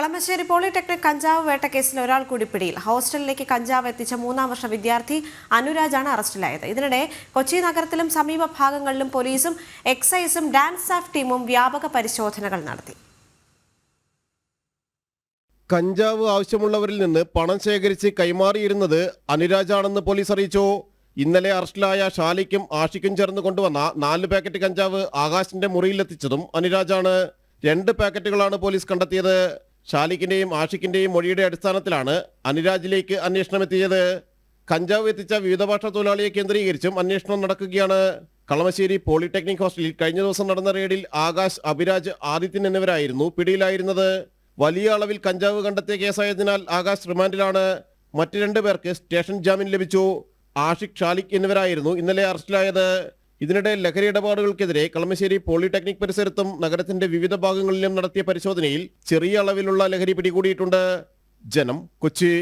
Kalamassery polytechnic കഞ്ചാവ് വേട്ട കേസിൽ ഒരാൾ കൂടി പിടിയിൽ. ഹോസ്റ്റലിലേക്ക് കഞ്ചാവ് എത്തിച്ച മൂന്നാം വർഷ വിദ്യാർത്ഥി അനുരാജാണ് അറസ്റ്റിലായത്. ഇതിനിടെ കൊച്ചി നഗരത്തിലും സമീപ ഭാഗങ്ങളിലും പോലീസും എക്സൈസും ഡാൻസ് ആഫ് ടീമും വ്യാപക പരിശോധനകൾ നടത്തി. കഞ്ചാവ് ആവശ്യമുള്ളവരിൽ നിന്ന് പണം ശേഖരിച്ച് കൈമാറിയിരുന്നത് അനുരാജാണെന്ന് പോലീസ് അറിയിച്ചു. ഇന്നലെ അറസ്റ്റിലായ ഷാലിക്കും ആഷിക്കും ചേർന്ന് കൊണ്ടുവന്ന നാല് പാക്കറ്റ് കഞ്ചാവ് ആകാശിന്റെ മുറിയിലെത്തിച്ചതും അനുരാജാണ്. രണ്ട് പാക്കറ്റുകളാണ് പോലീസ് കണ്ടെത്തിയത്. ഷാലിക്കിന്റെയും ആഷിക്കിന്റെയും മൊഴിയുടെ അടിസ്ഥാനത്തിലാണ് അനുരാജിലേക്ക് അന്വേഷണം എത്തിയത്. കഞ്ചാവ് എത്തിച്ച വിവിധ ഭാഷ തൊഴിലാളിയെ കേന്ദ്രീകരിച്ചും അന്വേഷണം നടക്കുകയാണ്. കളമശ്ശേരി പോളിടെക്നിക് ഹോസ്റ്റലിൽ കഴിഞ്ഞ ദിവസം നടന്ന റെയ്ഡിൽ ആകാശ് അഭിരാജ് ആദിത്യൻ എന്നിവരായിരുന്നു പിടിയിലായിരുന്നത്. വലിയ അളവിൽ കഞ്ചാവ് കണ്ടെത്തിയ കേസായതിനാൽ ആകാശ് റിമാൻഡിലാണ്. മറ്റ് രണ്ടുപേർക്ക് സ്റ്റേഷൻ ജാമ്യം ലഭിച്ചു. ആഷിഖ് ഷാലിഖ് എന്നിവരായിരുന്നു ഇന്നലെ അറസ്റ്റിലായത്. ഇതിനിടെ ലഹരി ഇടപാടുകൾക്കെതിരെ കളമശ്ശേരി പോളിടെക്നിക് പരിസരത്തും നഗരത്തിന്റെ വിവിധ ഭാഗങ്ങളിലും നടത്തിയ പരിശോധനയിൽ ചെറിയ അളവിലുള്ള ലഹരി പിടികൂടിയിട്ടുണ്ട്. ജനം കൊച്ചി.